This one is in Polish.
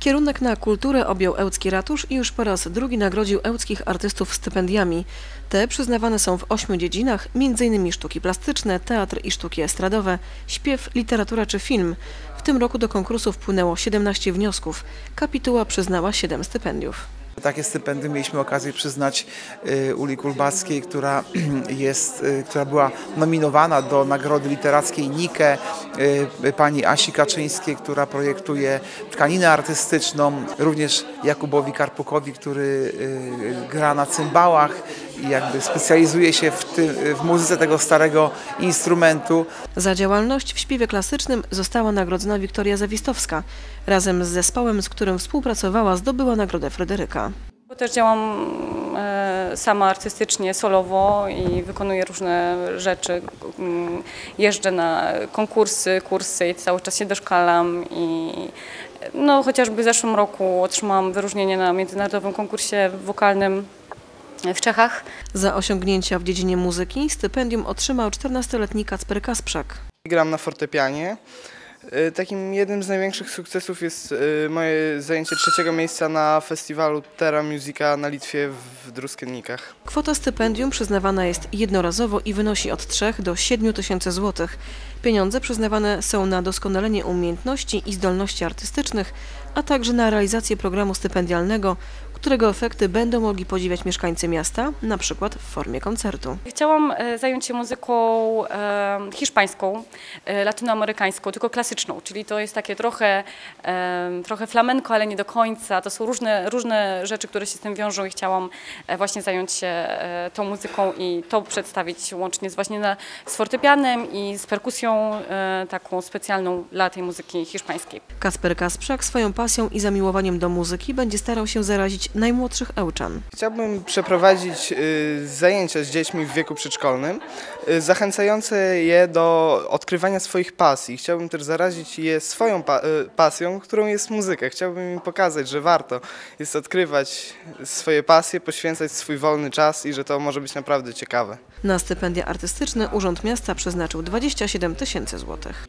Kierunek na kulturę objął Ełcki Ratusz i już po raz drugi nagrodził ełckich artystów stypendiami. Te przyznawane są w ośmiu dziedzinach, m.in. sztuki plastyczne, teatr i sztuki estradowe, śpiew, literatura czy film. W tym roku do konkursu wpłynęło 17 wniosków. Kapituła przyznała 7 stypendiów. Takie stypendium mieliśmy okazję przyznać y, Uli Kulbackiej, która, jest, y, która była nominowana do Nagrody Literackiej Nike, y, pani Asi Kaczyńskiej, która projektuje tkaninę artystyczną, również Jakubowi Karpukowi, który gra na cymbałach i jakby specjalizuje się w, ty, w muzyce tego starego instrumentu. Za działalność w śpiewie klasycznym została nagrodzona Wiktoria Zawistowska. Razem z zespołem, z którym współpracowała, zdobyła Nagrodę Fryderyka. Też działam e, sama artystycznie, solowo i wykonuję różne rzeczy. Mm, Jeżdżę na konkursy, kursy i cały czas się doszkalam i no, chociażby w zeszłym roku otrzymałam wyróżnienie na międzynarodowym konkursie wokalnym w Czechach. Za osiągnięcia w dziedzinie muzyki stypendium otrzymał 14-letni Kacper Kasprzak. Gram na fortepianie. Y, Takim jednym z największych sukcesów jest y, moje zajęcie trzeciego miejsca na festiwalu Terra Musica na Litwie w Druskiennikach. Kwota stypendium przyznawana jest jednorazowo i wynosi od 3 do 7 tysięcy złotych. Pieniądze przyznawane są na doskonalenie umiejętności i zdolności artystycznych, a także na realizację programu stypendialnego, którego efekty będą mogli podziwiać mieszkańcy miasta, na przykład w formie koncertu. Chciałam e, zająć się muzyką e, hiszpańską, e, latynoamerykańską, tylko klasyczną, czyli to jest takie trochę, trochę flamenko, ale nie do końca. To są różne, różne rzeczy, które się z tym wiążą i chciałam właśnie zająć się tą muzyką i to przedstawić łącznie z właśnie na, z fortepianem i z perkusją taką specjalną dla tej muzyki hiszpańskiej. Kasper Kasprzak swoją pasją i zamiłowaniem do muzyki będzie starał się zarazić najmłodszych Ełczan. Chciałbym przeprowadzić y, zajęcia z dziećmi w wieku przedszkolnym, y, zachęcające je do odkrywania swoich pasji. Chciałbym też zarazić je swoją y, pasją, którą jest muzyka. Chciałbym im pokazać, że warto jest odkrywać swoje pasje, poświęcać swój wolny czas i że to może być naprawdę ciekawe. Na stypendia artystyczne Urząd Miasta przeznaczył 27 tysięcy złotych.